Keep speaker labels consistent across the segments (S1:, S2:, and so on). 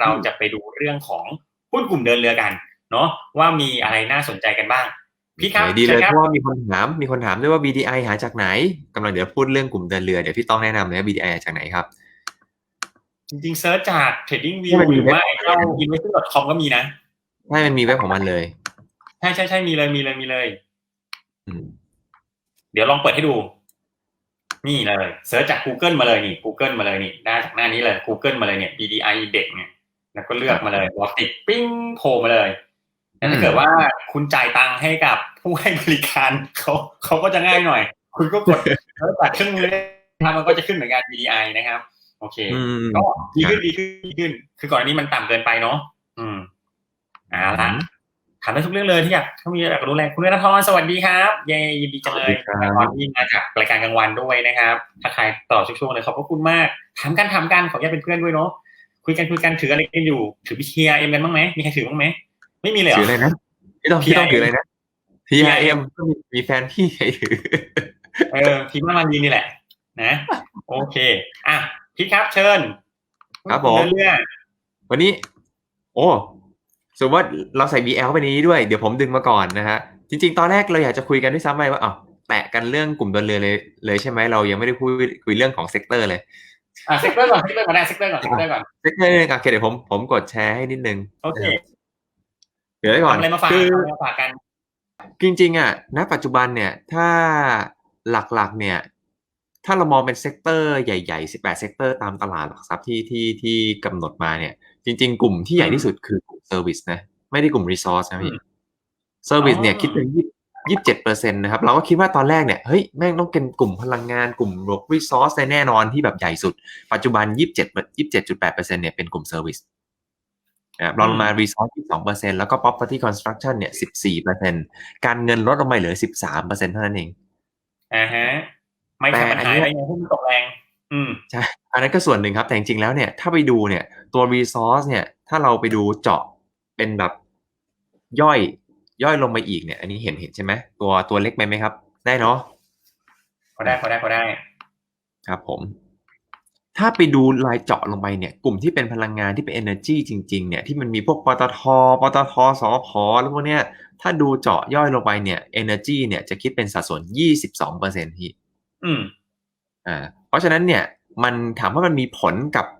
S1: เราจะไปดูเรื่องของหุ้นกลุ่มเดินเรือกัน เนาะว่ามีอะไรน่าสนใจกันบ้าง พี่ครับ
S2: ดีเลย
S1: ชิญค
S2: เพ
S1: รับ
S2: ราะว่ามีคนถามมีคนถามด้วยว่า BDI หาจากไหนกำลังเดี๋ยวพูดเรื่องกลุ่มเดินเรือเดี๋ยวพี่ต้องแนะนำเลยว่า BDI หาจากไหนครับ
S1: จริงๆเซิร์ชจาก Trading
S2: ให้
S1: View
S2: มันมี
S1: หรือว่า
S2: เว็บ
S1: เข้า investing.com ก็มีนะ
S2: ใช่มันมีเว็บของมันเลย
S1: ใช่ใช่ใช่มีเลยมีเลยมีเลย
S2: อืม
S1: เดี๋ยวลองเปิดให้ดู นี่เลยเซิร์ชจาก Google มาเลยนี่ Google มาเลยนี่ได้จากหน้านี้เลย Google มาเลยเนี่ย BDI เด็กเนี่ย แล้วก็เลือกมาเลยบอติดปิ้งโผล่มาเลยแล้วถ้าเกิดว่าคุณจ่ายตังค์ให้กับผู้ให้บริการเขาเขาก็จะง่ายหน่อย คุณก็กดแล้วตัดเครื่องมือทำมันก็จะขึ้นเหมือนกัน BDI นะครับ โอเค
S2: อืม
S1: ก็ดีขึ้นดีขึ้นดีขึ้น คือก่อนอันนี้มันต่ำเกินไปเนาะอืมเอาละถามได้ทุกเรื่องเลยที่อยากถ้ามีอยากรู้แรงคุณเรนทรสวัสดีครับเย้ยินดีจังเลย
S2: สวัสดีครับ
S1: ตอนที่มาจากรายการกลางวันด้วยนะครับ ถ้าใครต่อช่วงๆเลยขอบพระคุณมากถามกันถามกันขออนุญาตเป็นเพื่อนด้วยเนาะ คุยกันคุยกันถืออะไรกันอยู่ ถือ BTR เอ็มกันบ้างไหมมีใครถือบ้างไหมไม่มีเลยเหร
S2: ถือ
S1: อ
S2: อะไรนะพี่ต้องพี่ต้องถืออะไรนะ TRM ก็มีมีแฟนพี่ใครถือ
S1: เออทีมมามันดีนี่แหละ นะ โอเค อะพี่ครับเชิญ
S2: ครับผม
S1: เรื่อย
S2: วันนี้ โอ้สมมติว่าเราใส่ BL ไปในนี้ด้วย เดี๋ยวผมดึงมาก่อนนะฮะ จริง ๆ ตอนแรกเราอยากจะคุยกันด้วยซ้ำไปว่าอ้าวแตะกันเรื่องกลุ่มเดินเรือเลยเลยใช่ไหมเรายังไม่ได้คุยคุยเรื่องของเซกเตอร์เลย
S1: ๆ อะเซกเตอร์ก่อนเซกเตอร์ก่อนได้เซกเตอร์ก่อนเซกเตอร์ก่อน
S2: เซกเตอร์นึงโอเคเดี๋ยวผมผมกดแชร์ให้นิดนึง
S1: โอเค
S2: เดี๋ยวไว้ก่อน
S1: ทำอะไรมาฝาก
S2: คือ
S1: ทำอะไรมาฝากกัน
S2: จริงๆอะณปัจจุบันเนี่ยถ้าหลักๆ เนี่ยถ้าเรามองเป็นเซกเตอร์ใหญ่ๆ 18 เซกเตอร์ตามตลาดหลักทรัพย์ที่ที่ที่กำหนดมาเนี่ย จริง ๆ กลุ่มที่ใหญ่ที่สุดคือกลุ่มเซอร์วิสนะ ไม่ได้กลุ่มรีซอสนะพี่เซอร์วิสเนี่ย
S1: อ๋อ
S2: คิดเป็น ยี่สิบเจ็ดเปอร์เซ็นต์นะครับ เราก็คิดว่าตอนแรกเนี่ย เฮ้ย แม่งต้องเป็นกลุ่มพลังงานกลุ่มรีซอสแน่นอนที่แบบใหญ่สุด ปัจจุบันยี่สิบเจ็ดยี่สิบเจ็ดจุดแปดเปอร์เซ็นต์เนี่ยเป็นกลุ่มเซอร์วิสนะครับรองลงมา resource 12เปอร์เซ็นแล้วก็ property construction เนี่ย 14เปอร์เซ็นการเงินลดลงมาเหลือ 13เปอร์เซ็นเท่านั้นเอง
S1: อ่าฮะ ไม่
S2: แต่
S1: ทำปัญ
S2: อัน
S1: หา
S2: เนี้ย
S1: อะไรอย่างหุ้นตกแรง อืม
S2: ใช่ อันนั้นก็ส่วนหนึ่งครับ แต่จริงๆแล้วเนี่ย ถ้าไปดูเนี่ย ตัว resource เนี่ย ถ้าเราไปดูเจาะเป็นแบบย่อย ย่อยลงไปอีกเนี่ย อันนี้เห็นเห็นใช่ไหมตัวตัวเล็กไปไหมครับ ได้เนาะ
S1: พอได้พอได้พอได้
S2: ครับผม ถ้าไปดูรายเจาะลงไปเนี่ย กลุ่มที่เป็นพลังงานที่เป็น energy จริง ๆ เนี่ยที่มันมีพวกปตทปตทสอพแล้วพวกเนี้ย ถ้าดูเจาะย่อยลงไปเนี่ย energy เนี่ยจะคิดเป็นสัดส่วน 22เปอร์เซ็นต์ที่
S1: อืม
S2: อ่า เพราะฉะนั้นเนี่ย มันถามว่ามันมีผลกับกับ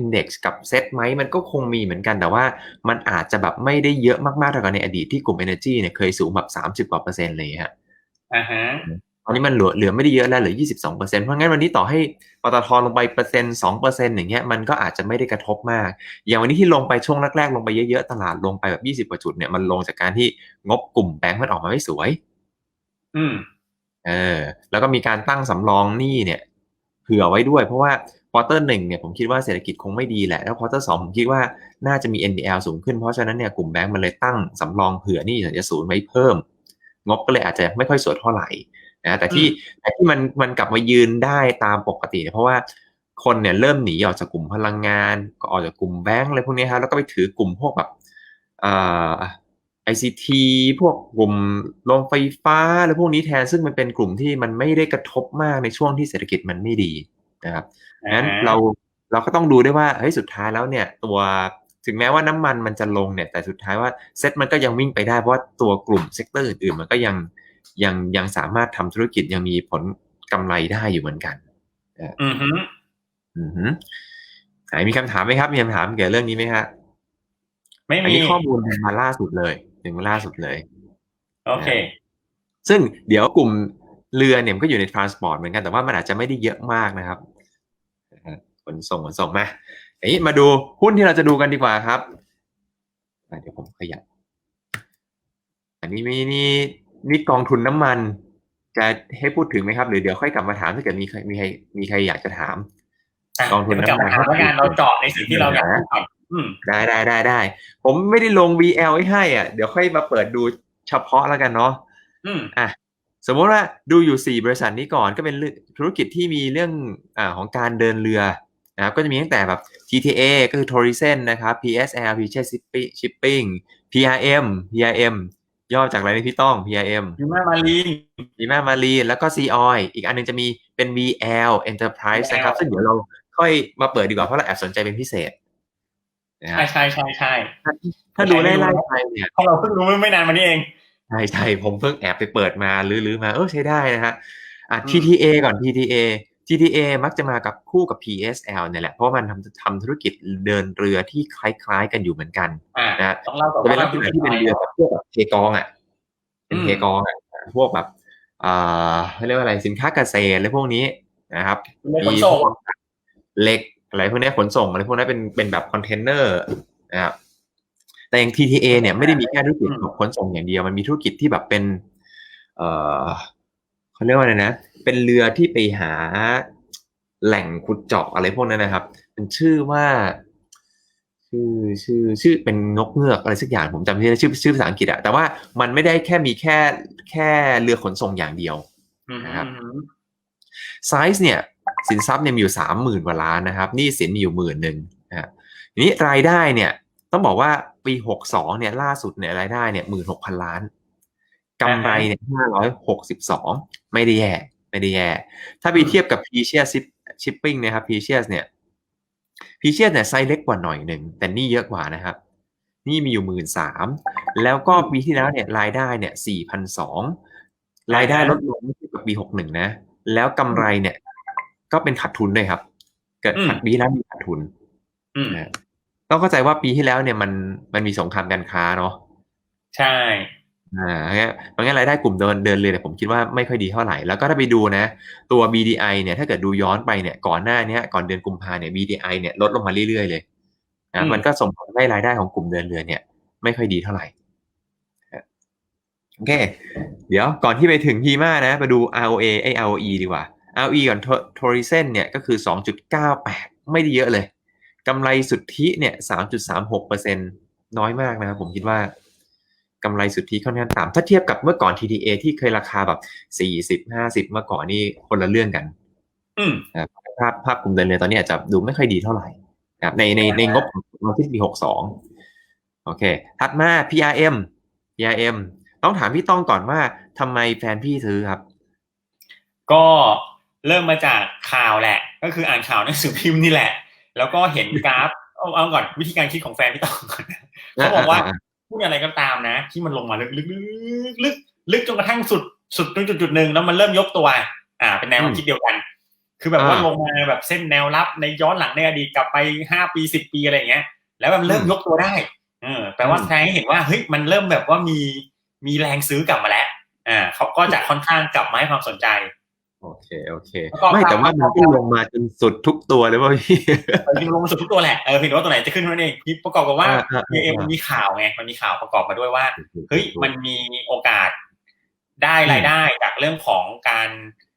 S2: index กับเซตไหมมันก็คงมีเหมือนกันแต่ว่ามันอาจจะแบบไม่ได้เยอะมากๆเท่ากับในอดีตที่กลุ่ม energy เนี่ยเคยสูงแบบ30กว่าเปอร์เซ็นต์เลยฮะ
S1: อ่าฮะ
S2: ตอนนี้มันเหลือเหลือไม่ได้เยอะแล้วเหลือ 22เปอร์เซ็นต์เพราะงั้นวันนี้ต่อให้ปตทลงไปเปอร์เซ็นต์สองเปอร์เซ็นต์อย่างเงี้ยมันก็อาจจะไม่ได้กระทบมาก อย่างวันนี้ที่ลงไปช่วงแรกๆลงไปเยอะๆตลาดลงไปแบบ 20กว่าจุดเนี่ยมันลงจากการที่งบกลุ่มแบงก์มันออกมาไม่สวย
S1: อืม
S2: เออแล้วก็มีการตั้งสำรองหนี้เนี่ย เผื่อไว้ด้วย เพราะว่า ควอเตอร์หนึ่งเนี่ยผมคิดว่าเศรษฐกิจคงไม่ดีแหละ แล้วควอเตอร์สองผมคิดว่าน่าจะมี NPL สูงขึ้น เพราะฉะนั้นเนี่ยกลุ่มแบงก์มันเลยตั้งสำรองเผื่อหนี้สัญญาศูนย์ไว้เพิ่ม งบก็เลยอาจจะไม่ค่อยสวยเท่าไหร่นะแต่ที่แต่ที่มันมันกลับมายืนได้ตามปกติเนี่ยเพราะว่าคนเนี่ยเริ่มหนีออกจากกลุ่มพลังงาน ก็ออกจากกลุ่มแบงก์อะไรพวกนี้ครับแล้วก็ไปถือกลุ่มพวกแบบอ่า ICT พวกกลุ่มโรงไฟฟ้าอะไรพวกนี้แทนซึ่งมันเป็นกลุ่มที่มันไม่ได้กระทบมากในช่วงที่เศรษฐกิจมันไม่ดี นะครับงั้นเราเราก็ต้องดูด้วยว่าเฮ้ยสุดท้ายแล้วเนี่ยตัวถึงแม้ว่าน้ำมันมันจะลงเนี่ยแต่สุดท้ายว่าเซ็ตมันก็ยังวิ่งไปได้เพราะว่าตัวกลุ่มเซกเตอร์อื่นๆ มันก็ยังยังยังสามารถทำธุรกิจยังมีผลกำไรได้อยู่เหมือนกัน
S1: อือฮึ
S2: อือหือไหนมีคำถามไหมครับ มีคำถามเกี่ยวกับเรื่องนี้ไหมครับ
S1: ไม่
S2: อัน
S1: มี
S2: นี้ข้อมูลมาล่าสุดเลยถึงมาล่าสุดเลย
S1: โอเค
S2: ซึ่งเดี๋ยวกลุ่ม เรือเนี่ยมันก็อยู่ใน transport เหมือนกันแต่ว่ามันอาจจะไม่ได้เยอะมากนะครับนะฮะขนส่งขนส่งมาอันนี้มาดูหุ้นที่เราจะดูกันดีกว่าครับอะเดี๋ยวผมขยับอันนี้มีนี่นี่กองทุนน้ำมัน จะให้พูดถึงไหมครับหรือเดี๋ยวค่อยกลับมาถามถ้าเกิดมีใครมีใครมีใครอยากจะถาม
S1: อะ
S2: กองทุน
S1: เดี๋ยวกลับมาถามว่างานเราเจาะในสิ่งที่เราอยากพูดก่อนอืม
S2: ได้ได้ได้ได้ผมไม่ได้ลง VL ไว้ให้อะเดี๋ยวค่อยมาเปิดดูเฉพาะแล้วกันเนาะ
S1: อืม
S2: อะ สมมติว่าดูอยู่ 4 บริษัทนี้ก่อนก็เป็นเรื่องธุรกิจที่มีเรื่องอ่าของการเดินเรือนะครับก็จะมีตั้งแต่แบบ TTA ก็คือ Tourism นะครับ PSL p s Shipping PRM PRM ย่อจากอะไรนี่พี่ต้อง PRM
S1: ยูมามารีน
S2: มีแม่มารีแล้วก็ C Oil อีกอันหนึงจะมีเป็น VL Enterprise นะครับ ซึ่งเดี๋ยวเราค่อยมาเปิดดีกว่าเพราะเราแอบสนใจเป็นพิเศษนะ
S1: ใช่
S2: ฮะ
S1: ใช่ใช่ใช่
S2: ถ้าดูไล่ๆไปเนี่ย
S1: เพราะเราเพิ่งรู้ไม่นานมานี้เอง
S2: ใช่ใช่ผมเพิ่งแอบไปเปิดมาลื้อๆมา เออใช้ได้นะฮะอะ
S1: อืม
S2: TTA ก่อน TTA TTA มักจะมากับคู่กับ PSL เนี่ยแหละ เพราะว่ามันทำทำธุรกิจเดินเรือที่คล้าย ๆ กันอยู่เหมือนกัน
S1: อ่า
S2: นะฮะ
S1: ต้องเล่าก่อน
S2: จะเป็น
S1: ว่า
S2: ลักษณะที่เป็นเรือแบบพวกแบบเทกองอะเป็น
S1: อืม
S2: เทกองอะพวกแบบอ่าเขาเรียกว่าอะไรสินค้าเกษตรอะไรพวกนี้นะครับ
S1: เป็นขนส่ง
S2: พวกเหล็กอะไรพวกนี้ขนส่งอะไรพวกนั้นเป็นเป็นแบบคอนเทนเนอร์นะครับ แต่อย่าง TTA เนี่ยไม่ได้มีแค่ธุรกิจ
S1: อืม
S2: แบบขนส่งอย่างเดียว มันมีธุรกิจที่แบบเป็น เอ่อเขาเรียกว่าอะไรนะ เป็นเรือที่ไปหาแหล่งขุดเจาะอะไรพวกนั้นนะครับ มันชื่อว่า ชื่อชื่อชื่อเป็นนกเงือกอะไรสักอย่างผมจำไม่ได้ชื่อชื่อภาษาอังกฤษอะแต่ว่ามันไม่ได้แค่มีแค่แค่เรือขนส่งอย่างเดียว
S1: อืม
S2: นะครับ
S1: อืม
S2: ไซส์เนี่ย สินทรัพย์เนี่ยมีอยู่สามหมื่นกว่าล้านนะครับหนี้สินมีอยู่หมื่นหนึ่งนะฮะทีนี้รายได้เนี่ย ต้องบอกว่าปีหกสองเนี่ยล่าสุดเนี่ยรายได้เนี่ยหมื่นหกพันล้านกำไรเนี่ยห้าร้อยหกสิบสองไม่ได้แย่ไม่ได้แย่ถ้าไปเทียบกับ p ีเชียสชิปปิ้งนะครับ p ีเชียสเนี่ย p ีเชียสเนี่ยไซส์เล็กกว่าหน่อยหนึ่งแต่หนี่เยอะกว่านะครับหนี่มีอยู่หมื่นสามแล้วก็ปีที่แล้วเนี่ยรายได้เนี่ยสี่พันสองรายได้ลดลงเมื่อเทียบกับปีหกหนึ่งนะ แล้วกำไรเนี่ย ก็เป็นขาดทุนด้วยครับ เกิด
S1: อืม
S2: ขาดปีที่แล้วมีขาดทุน
S1: อืม
S2: นะ ต้องเข้าใจว่าปีที่แล้วเนี่ยมันมันมีสงครามการค้าเนาะ
S1: ใช่
S2: อ่างั้นเพราะงั้นรายได้กลุ่มเดินเดินเรือเนี่ยผมคิดว่าไม่ค่อยดีเท่าไหร่ แล้วก็ถ้าไปดูนะ ตัว BDI เนี่ยถ้าเกิดดูย้อนไปเนี่ยก่อนหน้าเนี้ยก่อนเดือนกุมภาเนี่ย BDI เนี่ยลดลงมาเรื่อยๆเลยนะมันก็ส่งผลให้รายได้ของกลุ่มเดินเรือเนี่ย ไม่ค่อยดีเท่าไหร่นะโอเค เดี๋ยวก่อนที่ไปถึงพีมานะไปดู ROA ไอ้ ROE ดีกว่า ROE ก่อน Tourism เนี่ยก็คือ 2.98 ไม่ได้เยอะเลย กำไรสุทธิเนี่ย3.36%น้อยมากนะครับผมคิดว่ากำไรสุทธิค่อนข้างต่ำถ้าเทียบกับเมื่อก่อน TTA ที่เคยราคาแบบ40 50เมื่อก่อนนี่คนละเรื่องกัน
S1: อืม
S2: นะครับภาพภาพกลุ่มเดินเรือตอนนี้อาจจะดูไม่ค่อยดีเท่าไหร่นะครับในในในงบของที่ปี62โอเค ถัดมา PRM PRM ต้องถามพี่ต้องก่อนว่าทำไมแฟนพี่ซื้อครับ
S1: ก็เริ่มมาจากข่าวแหละ ก็คืออ่านข่าวหนังสือพิมพ์นี่แหละ แล้วก็เห็นกราฟเอาเอาก่อนวิธีการคิดของแฟนพี่ต้องก่อนนะเขาบอกว่าพูดอะไรก็ตามนะ ที่มันลงมาลึกลึกลึกลึกลึกจนกระทั่งสุดสุดตรงจุดจุดหนึ่งแล้วมันเริ่มยกตัว อ่า เป็นแนวความคิดเดียวกัน คือแบบว่า
S2: อ่า
S1: ลงมาแบบเส้นแนวรับในย้อนหลังในอดีตกลับไปห้าปีสิบปีอะไรอย่างเงี้ย แล้วมันเริ่ม
S2: อืม
S1: ยกตัวได้เออแปลว่า
S2: อืม
S1: แสดงให้เห็นว่าเฮ้ยมันเริ่มแบบว่ามีมีแรงซื้อกลับมาแล้ว อ่าเขาก็จะค่อนข้างกลับมาให้ความสนใจ
S2: โอเค โอเค
S1: แล้วก็
S2: ไม่แต่ว่า
S1: ครั
S2: มัน
S1: บ
S2: ก็ลงมาจนสุดทุกตัวเลยว่าพี่
S1: จริงๆลงมาสุดทุกตัวแหละเออเพียงแต่ว่าตัวไหนจะขึ้นเท่านั้นเองนี่ประกอบกับว่า
S2: อ่าอ่า
S1: เอมันมีข่าวไงมันมีข่าวประกอบมาด้วยว่าเฮ้ยมันมีโอกาสได้รายได้จากเรื่องของการ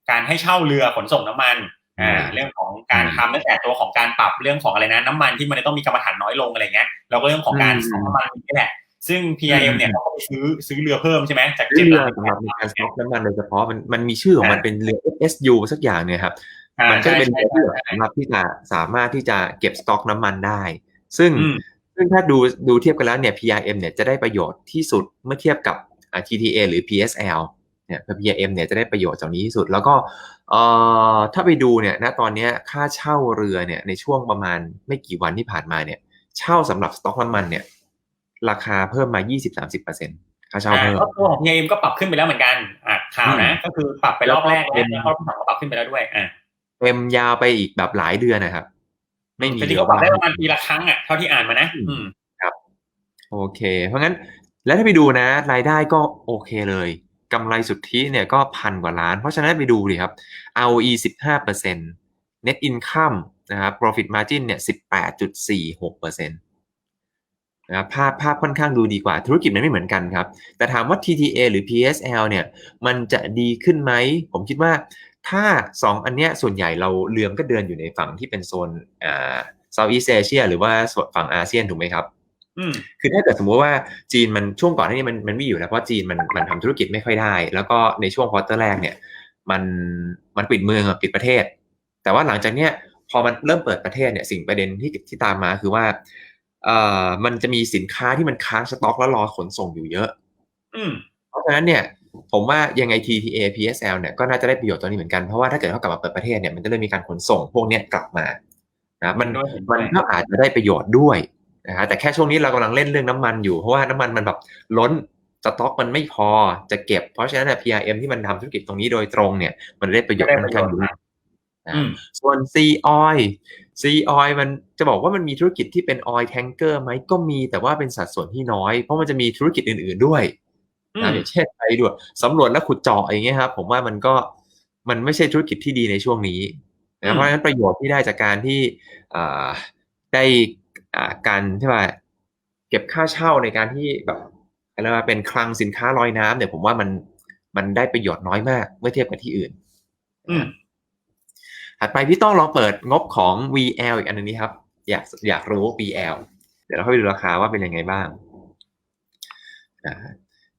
S1: การให้เช่าเรือขนส่งน้ำมันอ่าเรื่องของการทำตั้งแต่ตัวของการปรับเรื่องของอะไรนะน้ำมันที่มันจะต้องมีกรรมฐานน้อยลงอะไรเงี้ยแล้วก็เรื่องของการสต็อกน้ำมันนี่แหละ ซึ่ง PIM เนี่ยเขาก็ไปซื้อซื้อเรือเพิ่มใช่ไหมจาก
S2: เรื
S1: เจ็ด
S2: อ
S1: ล้าน
S2: สำหรับในการสต็อกน้ำมันโดยเฉพาะมันมันมีชื่อของมันเป็นเรือ SSU สักอย่างเนี่ยครับ
S1: อ่า
S2: มันก็
S1: ใช่
S2: เป็น
S1: ใช่
S2: เรือ
S1: ใช่
S2: ที่สามารถที่จะสามารถที่จะเก็บสต็อกน้ำมันได้ ซึ่ง
S1: อืม
S2: ซึ่งถ้าดูดูเทียบกันแล้วเนี่ย PRM เนี่ยจะได้ประโยชน์ที่สุดเมื่อเทียบกับอ่า TTA หรือ PSL เนี่ย PRM เนี่ยจะได้ประโยชน์จากนี้ที่สุด แล้วก็เอ่อถ้าไปดูเนี่ยณตอนเนี้ยค่าเช่าเรือเนี่ยในช่วงประมาณไม่กี่วันที่ผ่านมาเนี่ย เช่าสำหรับสต็อกน้ำมันเนี่ย ราคาเพิ่มมา 20-30%ค่าเช่า
S1: อ่า
S2: เพิ่ม
S1: ก็ตัวของ PIM ก็ปรับขึ้นไปแล้วเหมือนกันอ่าข่าวนะ
S2: อืม
S1: ก็คือปรับไปรอบแรก
S2: แล้
S1: แล้ว
S2: วก็
S1: แล้วก็รอบสองก็ปรับขึ้นไปแล้วด้วยอ่า
S2: เต็มยาวไปอีกแบบหลายเดือนนะครับ ไม่มี
S1: จริงๆ
S2: เรื
S1: ก็
S2: อ
S1: ปรับได้
S2: ว่าง
S1: ประมาณปีละครั้งอะเท่าที่อ่านมานะ อืม
S2: โอเค เพราะงั้นแล้วถ้าไปดูนะ รายได้ก็โอเคเลยกำไรสุทธิเนี่ยก็พันกว่าล้าน เพราะฉะนั้นไปดูดิครับ ROE 15% Net Income นะครับ Profit Margin เนี่ย 18.46%นะครับภาพภาพค่อนข้างดูดีกว่า ธุรกิจมันไม่เหมือนกันครับ แต่ถามว่า TTA หรือ PSL เนี่ยมันจะดีขึ้นไหม ผมคิดว่าถ้า 2 อันเนี้ยส่วนใหญ่เราเรือมก็เดินอยู่ในฝั่งที่เป็นโซนอ่า Southeast Asia หรือว่าส่วนฝั่งอาเซียนถูกไหมครับ
S1: อืม
S2: คือถ้าเกิดสมมุติว่าจีนมันช่วงก่อนหน้านี้มันมันไม่อยู่แล้วเพราะจีนมันมันทำธุรกิจไม่ค่อยได้ แล้วก็ในช่วงควอเตอร์แรกเนี่ย มันมันปิดเมืองอะปิดประเทศ แต่ว่าหลังจากเนี้ยพอมันเริ่มเปิดประเทศเนี่ยสิ่งประเด็นที่ที่ตามมาคือว่าเอ่อ มันจะมีสินค้าที่มันค้างสต็อกแล้วรอขนส่งอยู่เยอะ
S1: อืม
S2: เพราะฉะนั้นเนี่ยผมว่ายังไง TTA PSL เนี่ยก็น่าจะได้ประโยชน์ตรงนี้เหมือนกันเพราะว่าถ้าเกิดเขากลับมาเปิดประเทศเนี่ยมันจะเริ่มมีการขนส่งพวกเนี้ยกลับมานะมัน
S1: ด้วยเห็นด้
S2: มั
S1: วนย
S2: ก็อาจจะได้ประโยชน์ด้วยนะฮะแต่แค่ช่วงนี้เรากำลังเล่นเรื่องน้ำมันอยู่เพราะว่าน้ำมันมันแบบล้นสต็อกมันไม่พอจะเก็บ เพราะฉะนั้นเนี่ย PRM ที่มันทำธุรกิจตรงนี้โดยตรงเนี่ยมันได้ประโยชน์ค่อนข้างเยอะ
S1: อืม
S2: ส่วน C oil C oil มันจะบอกว่ามันมีธุรกิจที่เป็น oil tanker ไหมก็มีแต่ว่าเป็นสัดส่วนที่น้อย เพราะมันจะมีธุรกิจอื่น ๆด้วย
S1: อื
S2: นะ
S1: ม
S2: อย่างเช่นไปด้วยสำรวจและขุดเจาะอย่างเงี้ยครับผมว่ามันก็มันไม่ใช่ธุรกิจที่ดีในช่วงนี้
S1: อื
S2: นะ
S1: ม
S2: เพราะฉะนั้นประโยชน์ที่ได้จากการที่อ่าได้อ่าการที่ว่าเก็บค่าเช่าในการที่แบบอะไรมาเป็นคลังสินค้าลอยน้ำเนี่ยผมว่ามันมันได้ประโยชน์น้อยมากเมื่อเทียบกับที่อื่น
S1: อืม
S2: ถัดไปพี่ต้องลองเปิดงบของ VL อีกอันหนึงนี้ครับ อยากอยากรู้ VL เดี๋ยวเราค่อยไปดูราคาว่าเป็นยังไงบ้าง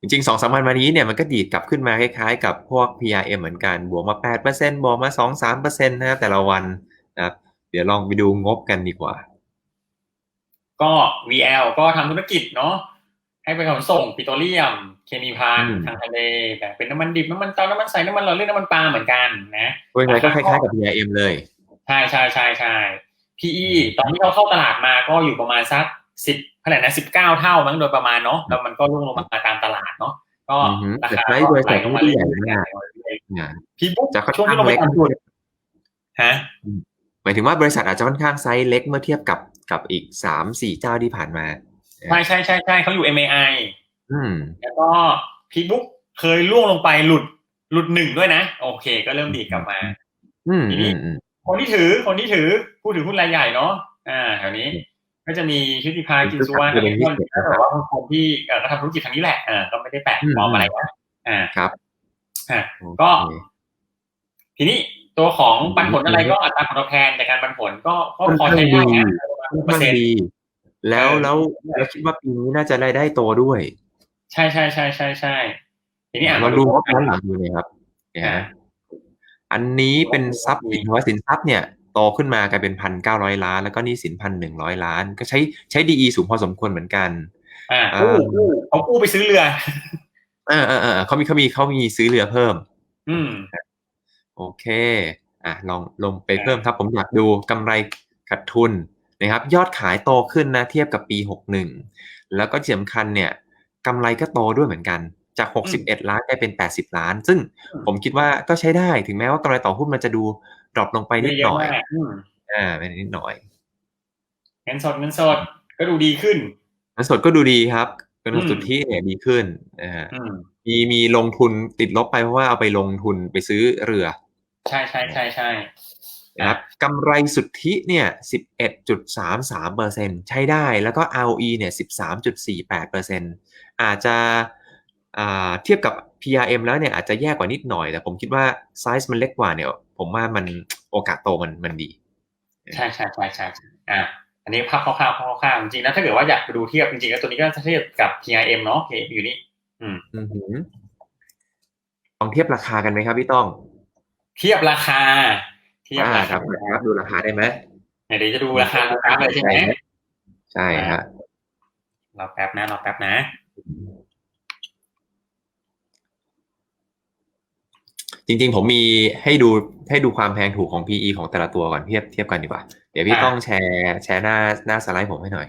S2: จริงๆสองสามวันมานี้เนี่ยมันก็ดีดกลับขึ้นมาคล้ายๆ กับพวก PRM เหมือนกัน บวกมา 8%บวกมา 2-3%นะครับแต่ละวันนะครับเดี๋ยวลองไปดูงบกันดีกว่า
S1: ก็ VL ก็ทำธุรกิจเนาะ ให้ไปขนส่งปิโตรเลียม เคมีภัณ
S2: อื
S1: ฑ์
S2: ม
S1: ทางทะเลแบ่งเป็นน้ำมันดิบน้ำมันเตาน้ำมันใสน้ำมันหล่อลื่นน้ำมันปลาเหมือนกันนะ
S2: โดยไงก็คล้ายๆกับ PRM เลย
S1: ใช่ใช่ใช่ใช่ PE ตอนที่เขาเข้าตลาดมาก็อยู่ประมาณสักสิบเท่าไหร่นะสิบเก้าเท่ามั้งโดยประมาณเนาะแล้วมันก็ร่วงลงมาตามตลาดเนาะก็
S2: อือฮึ
S1: รา
S2: แต่
S1: คา
S2: ไซส์
S1: ก็
S2: บริ
S1: ไหล
S2: ษัท
S1: ลง
S2: ไม่
S1: มา
S2: ได้
S1: เรื่
S2: ใหญ่
S1: อย
S2: มาก
S1: ๆ
S2: นะ
S1: พี่บุ๊ก
S2: จะค่อน
S1: ช่วง
S2: ข้า
S1: ที่
S2: ง
S1: ลงไป
S2: เล็ก
S1: ทำธุรกิจฮะ
S2: หมายถึงว่าบริษัทอาจจะค่อนข้างไซส์เล็กเมื่อเทียบกับกับอีกสามสี่เจ้าที่ผ่านมา
S1: ใช่ใช่ใช่ใช่เขาอยู่ MAI
S2: อืม
S1: แล้วก็พี่บุ๊กเคยล่วงลงไปหลุดหลุดหนึ่งด้วยนะ โอเค ก็เริ่มดีดกลับมา
S2: อืม
S1: ทีนี้
S2: อืมอืม
S1: คนที่ถือคนที่ถือผู้ถือหุ้นรายใหญ่เนาะอ่าแถวนี้ ก็จะมีชุติภากินสุวรรณเป็นคนก็แบบว่าบางคนที่เอ่อก็ทำธุรกิจทางนี้แหละอ่าก็ไม่ได้แปลกปลอมอะไรนะอ่า
S2: ครับ
S1: อ่า
S2: โอเค
S1: ก็ ทีนี้ตัวของปันผลอะไรก็อัตราผลตอบแทนจากการปันผลก็ก็พอใช้ได้นะประมาณ
S2: ค่อน
S1: เปอ
S2: ข้า
S1: ร์
S2: ง
S1: เซ็นต์
S2: ดี แล้ว
S1: เออ
S2: แล้วแล้วคิดว่าปีนี้น่าจะรายได้โตด้วย
S1: ใช่ใช่ใช่ใช่ใช่ทีนี้อะ
S2: มาดูงบย้อนหลังดูเลยครับเนี่ย
S1: อ่า
S2: ฮะอันนี้เป็นทรัพย์สินว่าสินทรัพย์เนี่ยโตขึ้นมากลายเป็นพันเก้าร้อยล้าน แล้วก็หนี่สินพันหนึ่งร้อยล้าน ก็ใช้ใช้ดีสูงพอสมควรเหมือนกัน
S1: อ่า
S2: อ่า
S1: กู้กู้เขากู้ไปซื้อเรือ
S2: เออเออเออเขามีเขามีเขามีซื้อเรือเพิ่ม
S1: อืม
S2: โอเค อะลองลงไปเพิ่มครับ ผมอยากดูกำไรขาดทุน นะครับยอดขายโตขึ้นนะเทียบกับปี 61 แล้วก็ที่สำคัญเนี่ยกำไรก็โตด้วยเหมือนกันจาก 61 ล้านกลายเป็น 80 ล้าน ซึ่ง
S1: อืม
S2: ผมคิดว่าก็ใช้ได้ถึงแม้ว่ากำไรต่อหุ้นมันจะดูดรอปลงไปนิดหน่อย
S1: เะมากอืม
S2: อ่าเป็นนิดหน่อย
S1: เงินสดเงินสดก็ดูดีขึ้น
S2: เงินสดก็ดูดีครับเงิน
S1: อืม
S2: สุทธิเนี่ยดีขึ้นอ่า
S1: อืม
S2: มีมีลงทุนติดลบไปเพราะว่าเอาไปลงทุนไปซื้อเรือ
S1: ใช่ใช่ใช่ใช่
S2: นะครับกำไรสุทธิเนี่ย11.33เปอร์เซ็นใช้ได้แล้วก็ ROE เนี่ย13.48เปอร์เซ็นอาจจะอ่าเทียบกับ PRM แล้วเนี่ยอาจจะแย่กว่านิดหน่อย แต่ผมคิดว่าไซส์มันเล็กกว่าเนี่ย ผมว่ามันโอกาสโตมันมันดี
S1: ใช่ใช่ใช่ใช่อะอันนี้ภาพคร่าวๆภาพคร่าวๆจริงๆแล้วถ้าเกิดว่าอยากไปดูเทียบจริงๆแล้วตัวนี้ก็จะเทียบกับ PRM เนาะโอเคอยู่นี่อืม
S2: อือหือลองเทียบราคากันไหมครับพี่ต้อง
S1: เทียบราคา เทียบ
S2: อ่า
S1: รา
S2: ครั
S1: คา
S2: บครับดูราคาได้ไหม
S1: เดี๋ยวจะดูราคาดูกราฟเลยใช่ไหม
S2: ใช่ฮะ
S1: รอแป๊บนะรอแป๊บนะ
S2: จริงๆ ผมมีให้ดูให้ดูความแพงถูกของ PE ของแต่ละตัวก่อนเทียบเทียบกันดีกว่า เดี๋ยวพี่
S1: อ่า
S2: ต้องแชร์แชร์หน้าหน้าสไลด์ผมให้หน่อย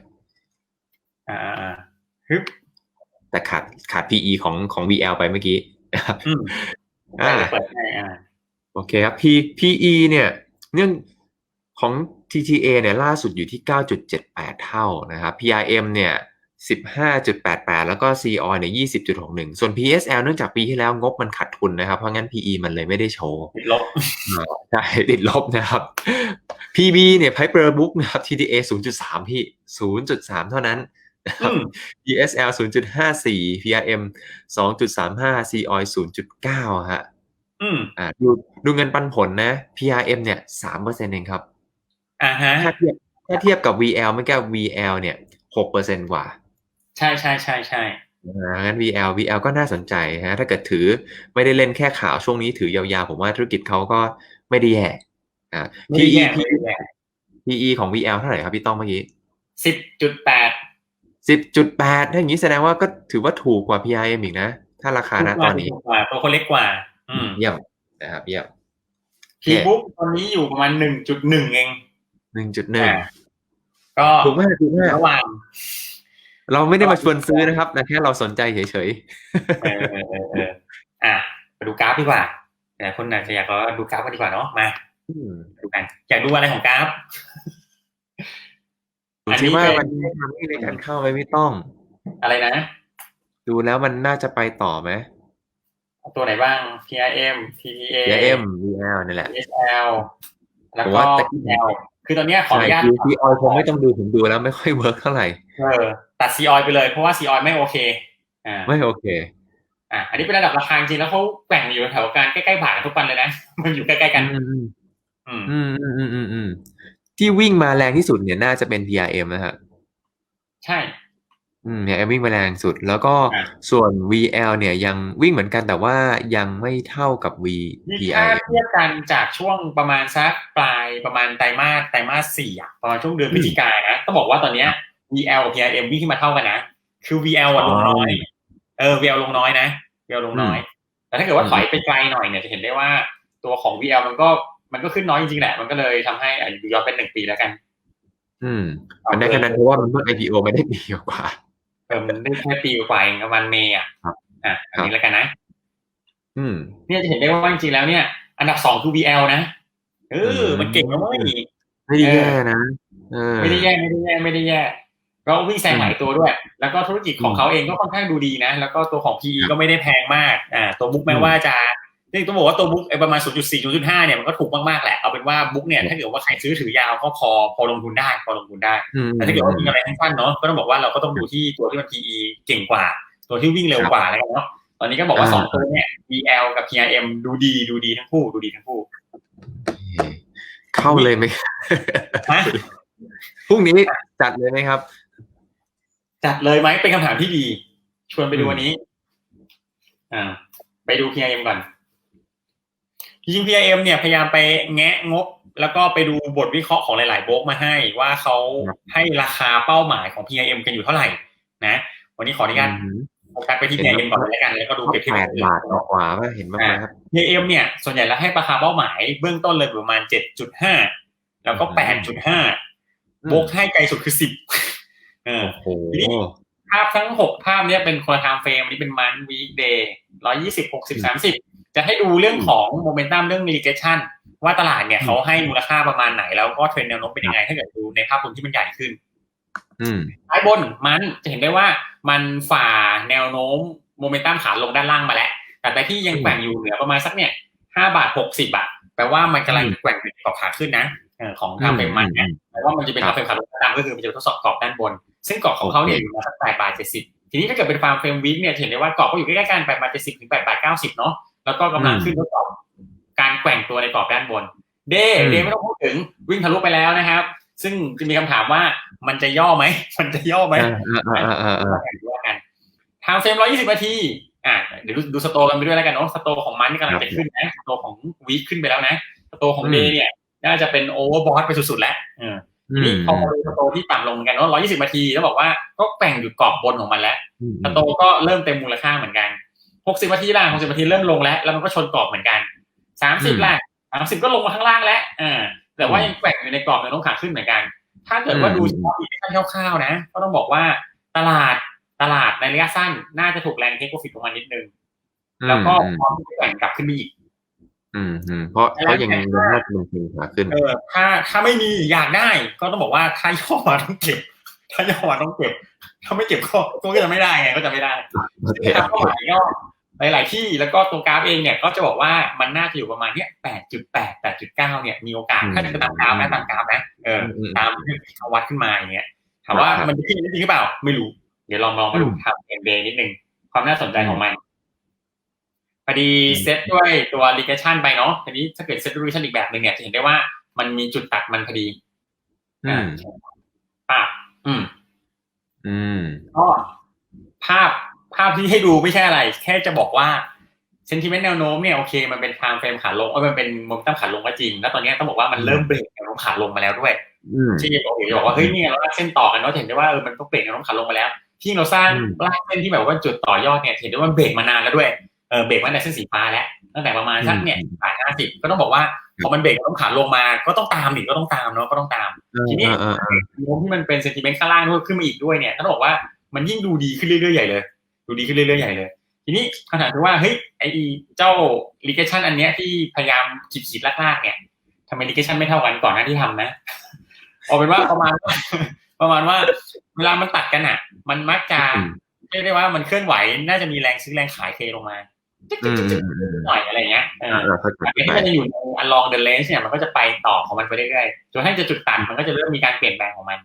S1: อ่าอ่าอ่าฮึบ
S2: แต่ขาดขาด PE ของของ VL ไปเมื่อกี้นะครับ
S1: อืม
S2: อ่า
S1: ได้เปิดให้อ่า
S2: โอเคครับ P PE เนี่ยเนื่องของ TTA เนี่ยล่าสุดอยู่ที่ 9.78 เท่านะครับ PRM เนี่ย15.88 แล้วก็ CO เนี่ย20.61 ส่วน PSL เนื่องจากปีที่แล้วงบมันขาดทุนนะครับ เพราะงั้น PE มันเลยไม่ได้โชว์
S1: ติดลบ
S2: ใช่ติดลบนะครับ PB เนี่ย Piper Book นะครับ TTA 0.3 พี่ 0.3 เท่านั้นนะครับ
S1: อืม
S2: PSL 0.54 PRM 2.35 COI 0.9 ฮะ
S1: อืม
S2: อ่าดูดูเงินปันผลนะ PRM เนี่ย3%เองครับ
S1: อ่าฮะ
S2: ถ้าเทียบถ้าเทียบกับ VL ไม่แก้ VL เนี่ย6%กว่า
S1: ใช่ใช่ใช่ใช่
S2: อ่างั้น VL VL ก็น่าสนใจฮะถ้าเกิดถือไม่ได้เล่นแค่ข่าวช่วงนี้ถือยาวๆ ผมว่าธุรกิจเขาก็ไม่ได้แย่อ่า
S1: ไม่ได้
S2: PE
S1: แย่ไม่ได้แย่
S2: PE ของ VL เท่าไหร่ครับพี่ต้องเมื่อกี้
S1: สิบจุดแปด
S2: 10.8ถ้าอย่างนี้แสดงว่าก็ถือว่าถูกกว่า PRM อีกนะ ถ้าราคาณตอนนี้
S1: ถูกกว่าตัวคนเล็กกว่าอืม
S2: เยี่ยมนะครับเยี่ยม
S1: พีบุ๊กตอนนี้อยู่ประมาณหนึ่งจุดหนึ่งเอง
S2: หนึ่งจุดห
S1: อ่า
S2: นึ่ง
S1: ก็
S2: ถูกมากถูกมาก
S1: ระหว่าง
S2: เราไม่ได้มาชวนซื้อนะครับแต่แค่เราสนใจเฉย
S1: เออเออเออเอออะมาดูกราฟดีกว่าแต่คนอาจจะอยากก็ดูกราฟกันดีกว่าเนาะมา
S2: ๆอืม
S1: ดูกันอยากดูอะไรของกราฟ
S2: ดู
S1: อัน
S2: สิ
S1: นี้
S2: ว่า
S1: เป็น
S2: วันนี้ทำให้ในการเข้าไหมไม่ต้อง
S1: อะไรนะ
S2: ดูแล้วมันน่าจะไปต่อไหม
S1: ตัวไหนบ้าง PRM TTA
S2: PM VL นี่แหละ
S1: SL แล้ว
S2: ผม
S1: ก็
S2: ว่าตะกี้
S1: L คือตอนเนี้ยขออ
S2: ใช่
S1: นุญาต
S2: คือที่ออยคงไม่ต้องดูผมดูแล้วไม่ค่อยเวิร์กเท่าไหร่
S1: เออตัด C oil ไปเลยเพราะว่า C oil ไม่โอเคอ่า
S2: ไม่โอเค
S1: อะอันนี้เป็นระดับราคาจริงๆแล้วเขาแกว่งอยู่แถวกันใกล้ๆบาทกันทุกวันเลยนะ มันอยู่ใกล้ๆกัน
S2: อืม
S1: อืม
S2: อืมอืมอืมอืมอืมที่วิ่งมาแรงที่สุดเนี่ยน่าจะเป็น PRM นะฮะ
S1: ใช่
S2: อืม PRM วิ่งมาแรงสุด แล้วก็
S1: อะ
S2: ส่วน VL เนี่ยยังวิ่งเหมือนกันแต่ว่ายังไม่เท่ากับ V
S1: นี่ถ้า
S2: PRM
S1: เทียบกันจากช่วงประมาณสักปลายประมาณไตรมาสไตรมาสสี่อะประมาณช่วงเดือนพฤศจิกายนนะต้องบอกว่าตอนเนี้ย VL กับ PRM วิ่งขึ้นมาเท่ากันนะ คือ VL อะลงน้อย เออ VL ลงน้อยนะ VL ลงน้อย แต่ถ้าเกิดว่าถอยไปไกลหน่อยเนี่ยจะเห็นได้ว่าตัวของ VL มันก็มันก็ขึ้นน้อยจริงๆแหละ มันก็เลยทำให้อายุย้อนเป็นหนึ่งปีแล้วกัน
S2: อืมมันได้แค่นั้นเพราะว่ามันเพิ่ง IPO ไม่ได้ปีกว่า
S1: เออ มันได้แค่ปีกว่าเองประมาณเมย์อะ
S2: ครับ
S1: อะอันนี้แล้วกันนะ
S2: อืม
S1: เนี่ยจะเห็นได้ว่าจริงๆแล้วเนี่ย อันดับสองคือ VL นะเออ มันเก่งนะเว้ย
S2: ไม่ได้แย่นะเออ
S1: ไม่ได้แย่ไม่ได้แย่ไม่ได้แย่ก็วิ่งแซงหลายตัวด้วย แล้วก็ธุรกิจของเขาเองก็ค่อนข้างดูดีนะ แล้วก็ตัวของ PE ก็ไม่ได้แพงมาก อ่า ตัวบุ๊กแม้ว่าจะ จริงๆต้องบอกว่าตัวบุ๊กไอ้ประมาณ 0.4 0.5 เนี่ยมันก็ถูกมากๆแหละ เอาเป็นว่าบุ๊กเนี่ยถ้าเกิดว่าใครซื้อถือยาวก็พอพอลงทุนได้พอลงทุนได้
S2: อืม
S1: แต่ถ้าเกิดว่ามีอะไรสั้นๆเนาะก็ต้องบอกว่าเราก็ต้องดูที่ตัวที่มัน PE เก่งกว่า ตัวที่วิ่งเร็วกว่าแล้วกันเนาะตอนนี้ก็บอกว่าสองตัวเนี่ย VL กับ PRM ดูดีดูดีทั้งคู่ดูดีทั้งคู่
S2: เข้าเลยไหม
S1: ฮะ
S2: พรุ่งนี้จัดเลยไหมครับ
S1: จัดเลยไหมเป็นคำถามที่ดี ชวนไปดู
S2: อืม
S1: วันนี้ อ่า ไปดู PRM ก่อน จริงๆ PRM เนี่ยพยายามไปแงะงบ แล้วก็ไปดูบทวิเคราะห์ของหลาย ๆ โบรกมาให้ ว่าเขาให้ราคาเป้าหมายของ PRM กันอยู่เท่าไหร่ นะ วันนี้ขออนุญาต
S2: อืม
S1: โฟกัสไปที่ PRM ก่อนเลยแล้วกันแล้วก็ดู
S2: ก็
S1: เปรียบเทียบ
S2: แป
S1: กั
S2: ด
S1: บอื่น
S2: บาทกว่าว่าเห็นบ้างไหมครับ
S1: PRM เนี่ยส่วนใหญ่แล้วให้ราคาเป้าหมายเบื้องต้นเลยประมาณ7.5แล้วก็8.5โบรกให้ไกลสุดคือ10เออ
S2: โอ้โห
S1: ภาพทั้งหกภาพเนี้ยเป็นคนละไทม์เฟรมอันนี้เป็นมันวีคเดย์ร้อยี่สิบหกสิบสามสิบ จะให้ดูเรื่องของโมเมนตัมเรื่องมิลิเกชันว่าตลาดเนี่ยเขาให้มูลค่าประมาณไหน แล้วก็เทรนด์แนวโน้มเป็นยังไงถ้าเกิดดูในภาพรวมที่มันใหญ่ขึ้น
S2: อืม
S1: ท้ายบนมันจะเห็นได้ว่ามันฝ่าแนวโน้มโมเมนตัมขาลงด้านล่างมาแล้ว แต่แต่ที่ยังแกว่งอยู่เหนือประมาณสักเนี่ยห้าบาทหกสิบาทแปลว่ามันกำลังแกว่งเป็นกรอบขาขึ้นนะเออของไทม์เฟรมมันเนี่ยแปลว่ามันจะเป็น
S2: ครั
S1: ฟา
S2: บ
S1: ร์มเฟรมขาลงตามก็คือมันจะทดสอบกรอบด้านบน ซึ่งกรอบของเขาเนี่ยอยู่มาสักแปดบาทเจ็ดสิบทีนี้ถ้าเกิดเป็นฟาร์มเฟรมวีคเนี่ยจะเห็นได้ว่ากรอบก็อยู่ใกล้ๆกันแปดบาทเจ็ดสิบถึงแปดบาทเก้าสิบเนาะ แล้วก็กำลังขึ้นทดสอบการแกว่งตัวในกรอบด้านบน เดย์เดย์ไม่ต้องพูดถึงวิ่งทะลุไปแล้วนะครับ ซึ่งจะมีคำถามว่ามันจะย่อไหมมันจะย่อไหม
S2: อ่าอ่าอ่าอ่า
S1: ว่ากันว่ากันทางเฟรมร้อยี่สิบนาทีอ่าเดี๋ยวดูดูสโตกันไปด้วยแล้วกันเนาะสโตของมันนี่กำลังจะขึ้นนะสโตของวีคขึ้นไปแล้วนะสโตของเดย์เนี่ย น่าจะเป็นโอเวอร์บอทไปสุดๆแล้วเออ
S2: อื
S1: ที
S2: ม
S1: นี้พอมาดูสโตที่ต่ำลงเหมือนกันเนาะร้อยี่สิบนาทีแล้วบอกว่าก็แกว่งอยู่กรอบบนของมันแล้ว
S2: อืม
S1: สโตก็เริ่มเต็มมูลค่าเหมือนกัน หกสิบนาทีล่ะหกสิบนาทีเริ่มลงแล้ว แล้วมันก็ชนกรอบเหมือนกันสามสิบล่ะสามสิบก็ลงมาข้างล่างแล้วอ่าแต่ว่ายังแกว่งอยู่ในกรอบแนวโน้มขาขึ้นเหมือนกัน ถ้าเกิดว่าดูเฉพาะอีกขั้นคร่าวๆนะ ก็ต้องบอกว่าตลาดตลาดในระยะสั้นน่าจะถูกแรงเทคโปรฟิตลงมานิดนึง แล้วก็
S2: อืม
S1: พร้อมที่จะแกว่งกลับขึ้นไปอีก
S2: อืมอืมเพราะเพราะยังยังน่าจะเป็นทีมขาขึ้น
S1: เออถ้าถ้าไม่มีอยากได้ ก็ต้องบอกว่าถ้าย่อมาต้องเก็บ ถ้าย่อมาต้องเก็บ ถ้าไม่เก็บก็ก็จะไม่ได้ไงก็จะไม่ได้
S2: โอเค
S1: ครับก็หมายก็ หลาย ๆ ที่แล้วก็ตัวกราฟเองเนี่ยก็จะบอกว่ามันน่าจะอยู่ประมาณเนี้ยแปดจุดแปดแปดจุดเก้าเนี่ยมีโอกาสถ้าจะตามกราฟนะตามกราฟนะเออตามที่เขาวัดขึ้นมาอย่างเงี้ยถามว่ามันจะขึ้นจริงหรือเปล่า ไม่รู้ เดี๋ยวลองลองมาดูทำเอ็นเดนิดนึงความน่าสนใจของมันพอดีเซตด้วยตัว regression ไปเนาะทีนี้ถ้าเกิดเซต regression อีกแบบหนึ่งเนี่ยจะเห็นได้ว่ามันมีจุดตัดมันพอดี
S2: อืม
S1: อ่าอืม
S2: อืม
S1: ก็ภาพ ภาพที่ให้ดูไม่ใช่อะไร แค่จะบอกว่าเซนติเมนต์แนวโน้มเนี่ยโอเคมันเป็นไทม์เฟรมขาลงเออมันเป็นโมเมนตัมขาลงก็จริง แล้วตอนนี้ต้องบอกว่ามันเริ่มเบรกแนวโน้มขาลงมาแล้วด้วย
S2: อืม
S1: ที่บอกจะบอกว่าเฮ้ยเนี่ยเราลากเส้นต่อกันเนาะเห็นได้ว่าเออมันต้องเบรกแนวโน้มขาลงมาแล้ว ที่เราสร้าง
S2: อืม
S1: ลากเส้นที่แบบว่าจุดต่อยอดเนี่ยเห็นได้ว่ามันเบรกมานานแล้วด้วยเออเบรกมาในเส้นสีฟ้าแล้วตั้งแต่ประมาณสักเนี่ยผ่านห้าสิบก็ต้องบอกว่าพอมันเบรกต้องขาลงมาก็ต้องตามดิก็ต้องตามเนาะก็ต้องตาม ทีนี้
S2: เออเออเออ
S1: โน้มที่มันเป็นเซนติเมนต์ข้างล่างด้วยขึ้นมาอีกด้วยเนี่ยต้องบอกว่ามันยิ่งดูดีขึ้นเรื่อยๆใหญ่เลย ดูดีขึ้นเรื่อยๆใหญ่เลย ทีนี้คำถามคือว่าเฮ้ยไอเจ้า ligation อันเนี้ยที่พยายามขีดขีดๆลากๆเนี่ยทำไม ligation ไม่เท่ากันก่อนหน้าที่ทำนะเอาเป็นว่าประมาณประมาณว่าเวลามันตัดกันอะ มันมักจะเรียกได้ว่ามันเคลื่อนไหวน่าจะมีแรงซื้อแรงขายเทลงมาจิ๊ก
S2: อืม
S1: ๆ
S2: อื
S1: ๆ
S2: มอืม
S1: ๆหน่อยอะไรเงี้ยเอ
S2: เอ
S1: อ
S2: อเออเข้าใจ
S1: อันนี้ที่มันจะอยู่ใน along the range เนี่ยมันก็จะไปต่อของมันไปเรื่อยๆจนให้จะจุดตัดมันก็จะเริ่มมีการเปลี่ยนแปลงของมัน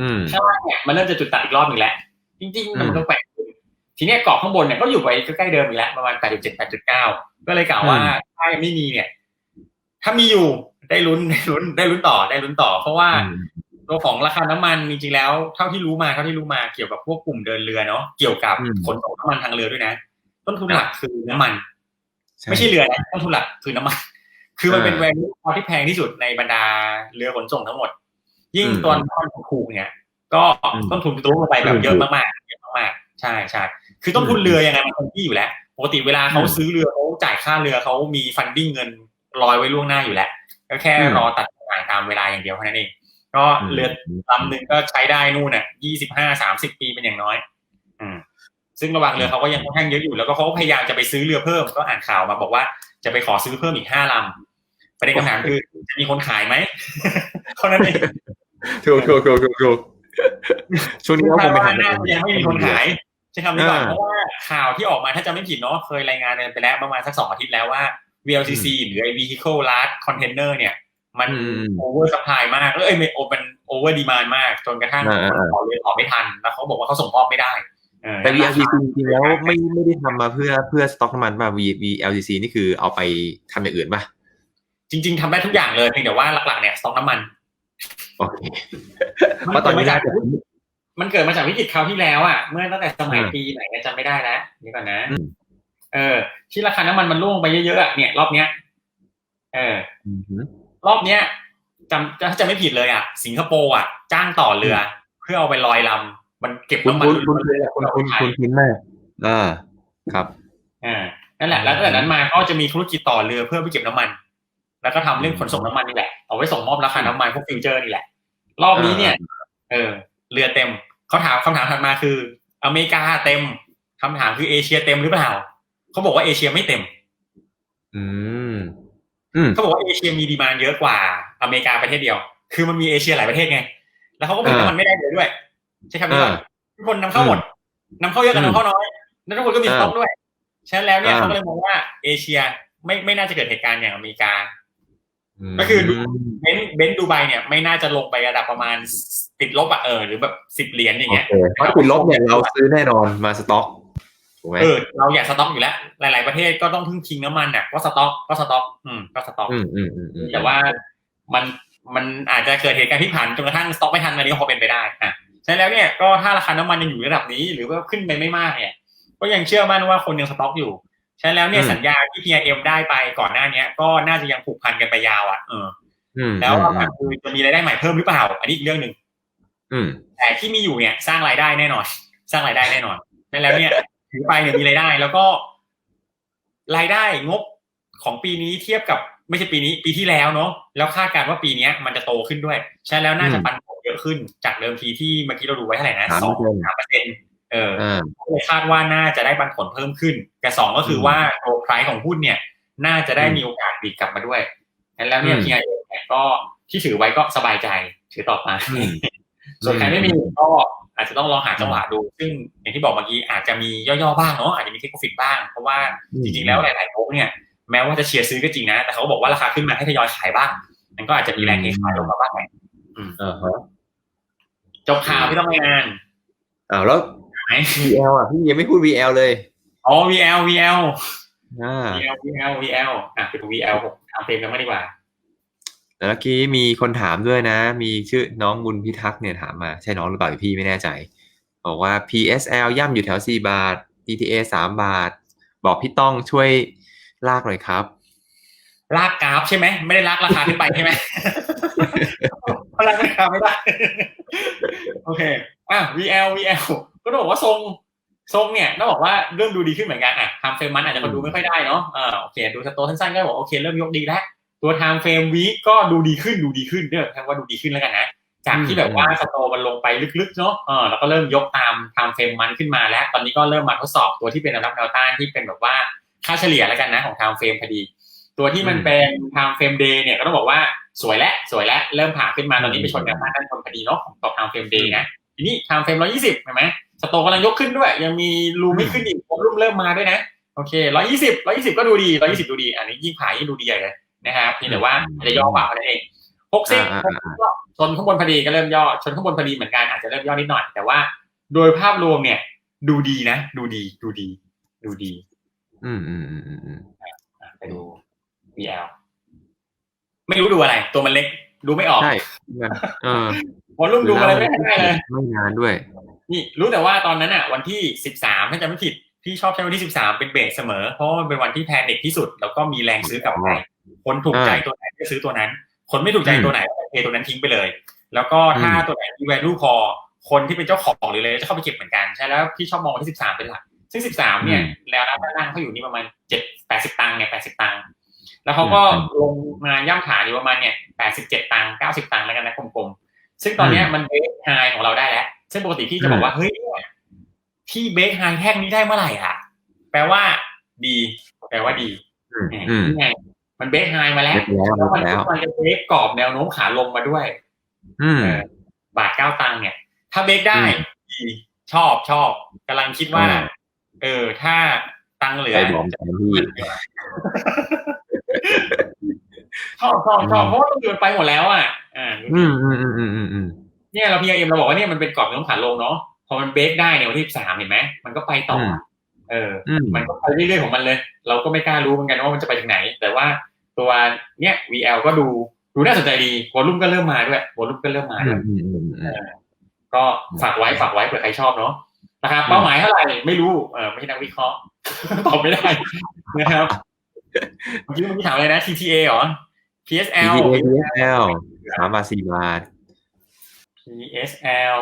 S2: อืม
S1: ข้างล่างเนี่ยมันเริ่มจะจุดตัดอีกรอบหนึ่งแล้วจริงๆมันก็แปลกขึ้น ทีเนี้ยกรอบข้างบนเนี่ยก็อยู่ไปใกล้ๆเดิมอีกแล้วประมาณ 8.7 8.9 ก็เลยกล่าวว่าถ้ายังไม่มีเนี่ย ถ้ามีอยู่ได้ลุ้นได้ลุ้นได้ลุ้นต่อได้ลุ้นต่อ เพราะว่า
S2: อืม
S1: ตัวของราคาน้ำมันจริงๆแล้วเท่าที่รู้มาเท่าที่รู้มาเกี่ยวกับพวกกลุ่มเดินเรือเนาะเกี่ยวกับ
S2: อืม
S1: ขนส่งน้ำมันทางเรือด้วยนะ ต้นทุนหลักคือน้ำมัน
S2: ใช่
S1: ไม่ใช่เรือนะต้นทุนหลักคือน้ำมัน คือมันเป็น
S2: อ่า
S1: แวลูคอที่แพงที่สุดในบรรดาเรือขนส่งทั้งหมด ยิ่ง
S2: อืม
S1: ตัวน้ำมันถูกๆเนี่ยก็
S2: อืม
S1: ต้นทุนตัวลงไปแบบเยอะ
S2: ถูก
S1: มากๆเยอะมากๆใช่ใช่ คือต้นทุนเรือยังไงมันคงที่อยู่แล้วปกติเวลาเขา
S2: อืม
S1: ซื้อเรือเขาจ่ายค่าเรือเขามีฟันดิ้งเงินลอยไว้ล่วงหน้าอยู่แล้วก็แค่
S2: อืม
S1: รอตัดจ่ายตามเวลาอย่างเดียวเท่านั้นเองก็
S2: อืม
S1: เรือลำหนึ่งก็ใช้ได้นู่นน่ะยี่สิบห้าสามสิบปีเป็นอย่างน้อย อืมซึ่งระหว่างเรือเขาก็ยังค่อนข้างเยอะอยู่แล้วก็เขาก็พยายามจะไปซื้อเรือเพิ่มก็อ่านข่าวมาบอกว่าจะไปขอซื้อเพิ่มอีกห้าลำประเด็นคำถามคือจะมีคนขายไหมเท่านั้นเอง
S2: ถูกถูกถูกถูกถูกช่วงนี้ก็คงไป
S1: ว่า
S2: ทำ
S1: น่าจะยังไม่มีคนขาย ใช่คำนี้ก่อน
S2: อ่า
S1: เพราะว่าข่าวที่ออกมาถ้าจะไม่ผิดเนาะเคยรายงานกันไปแล้วประมาณสักสองอาทิตย์แล้วว่า VLCC หรือไอ้ Vehicle Large Container เนี่ย มัน
S2: อืมอืม
S1: โอเวอร์สปายมากเอ้ยไม่โอมันโอเวอร์ดีมานมาก จนกระทั่ง
S2: อ่าอ่า
S1: ขอเรือขอไม่ทัน แล้วเขาบอกว่าเขาส่งมอบไม่ได้เออ
S2: แต่ VLCC จริงๆแล้วไม่ไม่ได้ทำมาเพื่อเพื่อสต็อกน้ำมันป่ะ V- VLCC นี่คือเอาไปทำอย่างอื่นป่ะ
S1: จริง ๆทำได้ทุกอย่างเลยเพียงแต่ว่าหลักๆเนี่ยสต็อกน้ำมัน
S2: โอเคเพราะตอนนี้น่าจะ
S1: มันเกิดมาจากวิกฤตคราวที่แล้วอะเมื่อตั้งแต่สมัย
S2: อ่า
S1: ปีไหนเนี่ยจำไม่ได้แล้วนี่ก่อนนะ
S2: อืม
S1: เออ ที่ราคาน้ำมันมันร่วงไปเยอะๆอะเนี่ย รอบเนี้ยเออ
S2: อืมฮึ
S1: รอบเนี้ยจำถ้าจะไม่ผิดเลยอะ สิงคโปร์อะ จ้างต่อเรือ เพื่อเอาไปลอยลำมันเก็บ
S2: คุณ
S1: น้ำมัน
S2: คุณคุณคุณคุณคุณคิดมากอ่าครับ
S1: อ่านั่นแหละ แล้วตั้งแต่นั้นมาก็จะมีธุรกิจต่อเรือเพื่อไปเก็บน้ำมัน แล้วก็ทำเรื่องขนส่งน้ำมันนี่แหละเอาไว้ส่งมอบราคาน้ำมันพวกฟิวเจอร์นี่แหละ รอบนี้เนี่ย เออ เรือเต็มเขาถามคำถามถัดมาคือ อเมริกาเต็มคำถามคือเอเชียเต็มหรือเปล่าเขาบอกว่าเอเชียไม่เต็ม
S2: อืมอืม
S1: เขาบอกว่าเอเชียมีดีมานเยอะกว่าอเมริกาประเทศเดียว คือมันมีเอเชียหลายประเทศไง แล้วเขาก็ผลิต
S2: อ่า
S1: น้ำมันไม่ได้เลยด้วย ใช่ครับพี่บอล
S2: อ่า
S1: ทุกคนนำเข้าหมดนำเข้าเยอะกับ
S2: อืม
S1: นำเข้าน้อย แล้วทุกคนก็มีส
S2: อ่า
S1: ต็อกด้วย ฉะนั้นแล้วเนี่ย
S2: อ่า
S1: เขาก็เลยมองว่าเอเชียไม่ไม่น่าจะเกิดเหตุการณ์อย่างอเมริกา ก็คือดูเบนซ์เบนซ์ดูไบเนี่ยไม่น่าจะลงไประดับประมาณติดลบอะเออหรือแบบสิบเหรียญอย่าง
S2: โอ
S1: เงี้ย
S2: เคเพราะติดลบเนี่ยเราซื้อแน่นอนมาสต็อกถูกไหม
S1: เออเราอยากสต็อกอยู่แล้วหลาย ๆประเทศก็ต้องพึ่งพิงน้ำมันอะก็สต็อกก็สต็อก อืมก็สต็อก
S2: อืมอืมอืมอืม
S1: แต่ว่ามันมันอาจจะเกิดเหตุการณ์พลิกผันจนกระทั่งสต็อกไม่ทันอันนี้ก็พอเป็นไปได้อะฉะนั้นแล้วเนี่ยก็ถ้าราคาน้ำมันยังอยู่ระดับนี้ หรือว่าขึ้นไปไม่มากเนี่ยก็ยังเชื่อมั่นว่าคนยังสต็อกอยู่ ฉะนั้นแล้วเนี่ยสัญญาที่ PIM ได้ไปก่อนหน้าเนี้ยก็น่าจะยังผูกพันกันไปยาวอะเออ
S2: อืม
S1: แล้ว
S2: อืม
S1: คำถามคือจะมีรายได้ใหม่เพิ่มหรือเปล่า อันนี้อีกเรื่องหนึ่ง
S2: อืม
S1: แต่ที่มีอยู่เนี่ยสร้างรายได้แน่นอน สร้างรายได้แน่นอนฉะนั้นแล้วเนี่ยถือไปเนี่ยมีรายได้ แล้วก็ รายได้งบของปีนี้เทียบกับไม่ใช่ปีนี้ ปีที่แล้วเนาะแล้วคาดการณ์ว่าปีเนี้ย มันจะโตขึ้นด้วยฉะนั้นแล้วน่าจะ
S2: อืม
S1: ปันผลเยอะขึ้นจากเดิมทีที่เมื่อกี้เราดูไว้เท่าไหร่นะ
S2: สาม
S1: สอง
S2: เปอร์เซ็นต์
S1: สามเปอร์เซ็นต์ เออ
S2: อ่า
S1: ก็เลยคาดว่าน่าจะได้ปันผลเพิ่มขึ้นแต่สองก็คือ
S2: อืม
S1: ว่าตัวไพรของหุ้นเนี่ย น่าจะได้
S2: อืม
S1: มีโอกาสดีดกลับมาด้วยแล้วเนี่ย
S2: อืม
S1: พีไอเนี่ยก็ที่ถือไว้ก็สบายใจถือต่อมา
S2: อืม
S1: ส่วนใครไม่มีก็อาจจะต้องลองหาจังหวะดู ซึ่งอย่างที่บอกเมื่อกี้อาจจะมีย่อๆบ้างเนาะอาจจะมีเทคโนฟิตบ้าง เพราะว่า
S2: อืม
S1: จริงๆแล้วหลายๆโต๊ะเนี่ยแม้ว่าจะเชียร์ซื้อก็จริงนะ แต่เขาก็บอกว่าราคาขึ้นมาให้ทยอยขายบ้าง มันก็อาจจะมีแรงเทขายลงมาบ้างแหละ
S2: อ่าฮะ
S1: จบข่าวพี่ต้องไปงาน
S2: อ้าวแล้ว
S1: ไหม
S2: VL อะพี่ยังไม่พูด VL เลย
S1: อ๋อ VL VL
S2: อ่า
S1: VL VL VL อะไปดู VL ผมถามเฟรมกันมางดีกว่า
S2: แล้วเมื่อกี้มีคนถามด้วยนะ มีชื่อน้องบุญพิทักษ์เนี่ยถามมา ใช่น้องหรือเปล่าพี่ไม่แน่ใจ บอกว่า PSL ย่ำอยู่แถว 4 บาท ETA 3 บาท บอกพี่ต้องช่วยลากหน่อยครับ
S1: ลากกราฟใช่ไหม ไม่ได้ลากราคาขึ้นไปใช่ไหม เพราะลากราคาไม่ได้ โอเค อะ VL VL ก็ต้องบอกว่าทรงทรงเนี่ยต้องบอกว่าเริ่มดูดีขึ้นเหมือนกันอะทำเฟรมมันอาจจะมาดูไม่ค่อยได้เนาะอ่าโอเค ดูสโตสั้นๆก็บอกโอเคเริ่มยกดีแล้ว ตัว time frame week ก็ดูดีขึ้นดูดีขึ้นเรียกว่าดูดีขึ้นแล้วกันนะจากที่แบบว่าสโตมันลงไปลึกๆเนาะเออแล้วก็เริ่มยกตาม time frame มันขึ้นมาแล้ว ตอนนี้ก็เริ่มมาทดสอบตัวที่เป็นแนวรับแนวต้านที่เป็นแบบว่าค่าเฉลี่ยแล้วกันนะของ time frame พอดี ตัวที่มันเป็น time frame day เนี่ยก็ต้องบอกว่าสวยแล้วสวยแล้วเริ่มผ่าขึ้นมาตอนนี้ไปชนแนวต้านด้านบนพอดีเนาะของตัว time frame day นะทีนี้ time frame 120เห็นไหมสโตกำลังยกขึ้นด้วย ยังมีรูไม่ขึ้นอีกวอลุ่มเริ่มมาด้วยนะโอเคร้อยี่สิบร้อยี่สิบก็ดูดีร้อยี่สิบดูดี อันนี้ยิ่งขายยิ่งดูดีใหญ่เลยนะครับเพียงแต่ว่าอาจจะย่อเปล่านั่นเองหกสิบ
S2: อ่าอ่าอ่า
S1: ก็ชนข้างบนพอดีก็เริ่มย่อชนข้างบนพอดีเหมือนกันอาจจะเริ่มย่อนิดหน่อย แต่ว่าโดยภาพรวมเนี่ย ดูดีนะ ดูดีดูดี ดูดี
S2: อืมอืมอืมอืมอืม
S1: อะไปดู VL ไม่รู้ดูอะไร ตัวมันเล็ก ดูไม่ออก
S2: ใช่มันเออ
S1: วอลุ่มดูอะไรไม่ได้เลย
S2: ไม่นานด้วย
S1: นี่รู้แต่ว่าตอนนั้นอะ วันที่สิบสามถ้าจำไม่ผิดพี่ชอบใช้วันที่สิบสามเป็นเบรกเสมอ เพราะว่ามันเป็นวันที่แพนิคที่สุด แล้วก็มีแรงซื้อกลับไปคนถูกใจตัวไหนก็ซื้อตัวนั้น คนไม่ถูกใจตัวไหนก็เทตัวนั้นทิ้งไปเลย แล้วก็ถ้าตัวไหนมี value พอคนที่เป็นเจ้าของหรือเลยจะเข้าไปเก็บเหมือนกันใช่แล้วพี่ชอบมองวันที่สิบสามเป็นหลักซึ่งสิบสามเนี่ยแล้วด้านล่างเขาอยู่นี่ประมาณเจ็ดแปดสิบตังค์เนี่ยแปดสิบตังค์ แล้วเขาก็ลงมาย่ำขาอยู่ประมาณเนี่ยแปดสิบเจ็ดตังค์เก้าสิบตังค์แล้วกันนะกลมๆ ซึ่งตอนเนี้ยมันเบรกไฮของเราได้แล้ว ซึ่งปกติพี่จะบอกว่า เฮ้ยเนี่ยพี่เบรกไฮแท่งนี้ได้เมื่อไหร่อะ แปลว่า ดี แปลว่าดี
S2: อืม
S1: เนี่ย
S2: อืม
S1: นี่ไงมันเบรกไฮมาแล้ว
S2: เรียบร้อย
S1: แล้วมัน
S2: แล้ว
S1: มันจะเบรกกรอบแนวโน้มขาลงมาด้วย
S2: อืม
S1: เออบาทเก้าตังค์เนี่ย ถ้าเบรกได้
S2: อืม
S1: ดีชอบชอบกำลังคิดว่า
S2: อ่า
S1: เออ ถ้าตังค์เหลือ
S2: ไปบอกแทนที่
S1: ชอบชอบชอบ
S2: อืม
S1: เพราะว่ามันเดินไปหมดแล้วอะ อ่า
S2: อืมอืมอืมอืมอืมอืม
S1: เนี่ยเราพีเอ็มเราบอกว่าเนี่ยมันเป็นกรอบแนวโน้มขาลงเนาะพอมันเบรกได้ในวันที่สามเห็นไหมมันก็ไปต่ออ
S2: ม
S1: เออ
S2: อืม
S1: มันก็ไปเรื่อยๆของมันเลย เราก็ไม่กล้ารู้เหมือนกันว่ามันจะไปถึงไหน แต่ว่าตัวเนี้ย VL ก็ดูดูน่าสนใจดีวอลุ่มก็เริ่มมาด้วยวอลุ่มก็เริ่มมา
S2: อื
S1: ด้วย
S2: มอืมอืมอืม
S1: ก็ฝากไว้ฝากไว้เผื่อใครชอบเนาะนะครับเป้าหมายเท่าไหร่ไม่รู้เออไม่ใช่นักวิเคราะห์ตอบไม่ได้นะครับ เมื่อกี้มันมีถามอะไรนะ TTA เหรอ PSL
S2: PTA PSL สามบาทสี่บาท
S1: PSL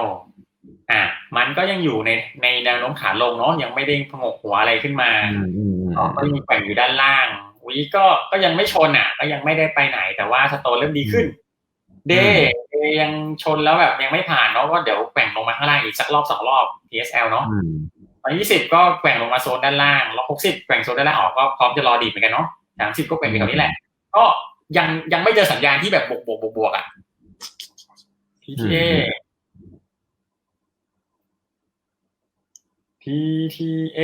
S1: อะ มันก็ยังอยู่ในในแนวโน้มขาลงเนาะยังไม่ได้พงกหัวอะไรขึ้นมา
S2: อืมอืมอืม
S1: อ๋อก็ยังแกว่งอยู่ด้านล่างวีก็ก็ยังไม่ชนอะ ก็ยังไม่ได้ไปไหน แต่ว่าสโตนเริ่มดีขึ้น เดย์เดย์ยังชนแล้วแบบยังไม่ผ่านเนาะก็เดี๋ยวแกว่งลงมาข้างล่างอีกสักรอบสองรอบ PSL เนาะ
S2: อืม
S1: ร้อยยี่สิบก็แกว่งลงมาโซนด้านล่างร้อยหกสิบแกว่งโซนด้านล่างออกก็พร้อมจะรอดีดเหมือนกันเนาะสามสิบก็แกว่งอยู่แถวนี้แหละ ก็ยังยังไม่เจอสัญญาณที่แบบบวกบวกบวกบวกอะ PTA PTA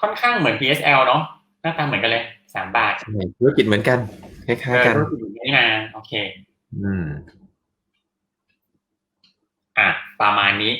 S1: ค่อนข้างเหมือน PSL เนาะหน้าตาเหมือนกันเลยสามบาท
S2: ใช่ธุรกิจเหมือนกันคล้ายๆกัน
S1: เออรู้สึกอย่างนี้นะโอเค
S2: อืม
S1: อะประมาณนี้